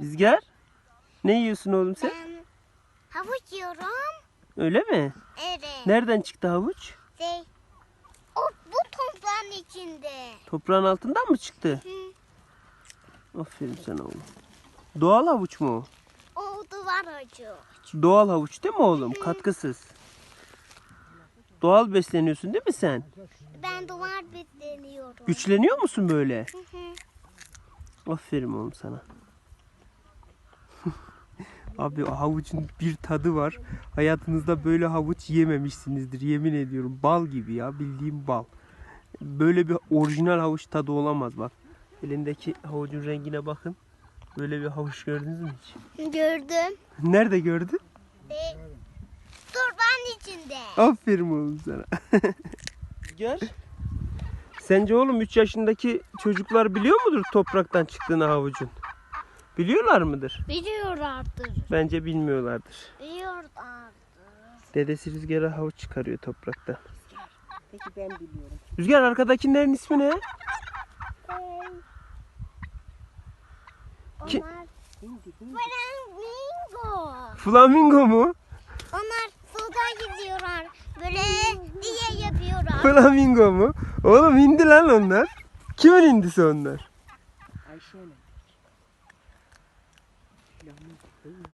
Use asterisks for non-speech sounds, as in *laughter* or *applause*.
Rüzgar? Ne yiyorsun oğlum sen? Ben havuç yiyorum. Öyle mi? Evet. Nereden çıktı havuç? Şey, o bu toprağın içinde. Toprağın altından mı çıktı? Hı. Aferin sana oğlum. Doğal havuç mu o? O duvar ağacı. Doğal havuç değil mi oğlum? Katkısız. Doğal besleniyorsun değil mi sen? Ben duvar besleniyorum. Güçleniyor musun böyle? Hı hı. Aferin oğlum sana. Abi havucun bir tadı var. Hayatınızda böyle havuç yememişsinizdir yemin ediyorum. Bal gibi ya bildiğim bal. Böyle bir orijinal havuç tadı olamaz bak. Elindeki havucun rengine bakın. Böyle bir havuç gördünüz mü hiç? Gördüm. Nerede gördün? Toprağın içinde. Aferin oğlum sana. *laughs* Gel. Sence oğlum 3 yaşındaki çocuklar biliyor mudur topraktan çıktığını havucun? Biliyorlar mıdır? Biliyorlardır. Bence bilmiyorlardır. Biliyorlardır. Dedesi Rüzgar'a havuç çıkarıyor toprakta. Peki ben biliyorum. Rüzgar arkadakilerin ismi ne? Ki- Onlar flamingo. Flamingo mu? Onlar suda gidiyorlar. Böyle diye yapıyorlar. Flamingo mu? Oğlum hindi lan onlar. Kimin hindisi onlar? Ayşe'nin. Flamingo değil mi?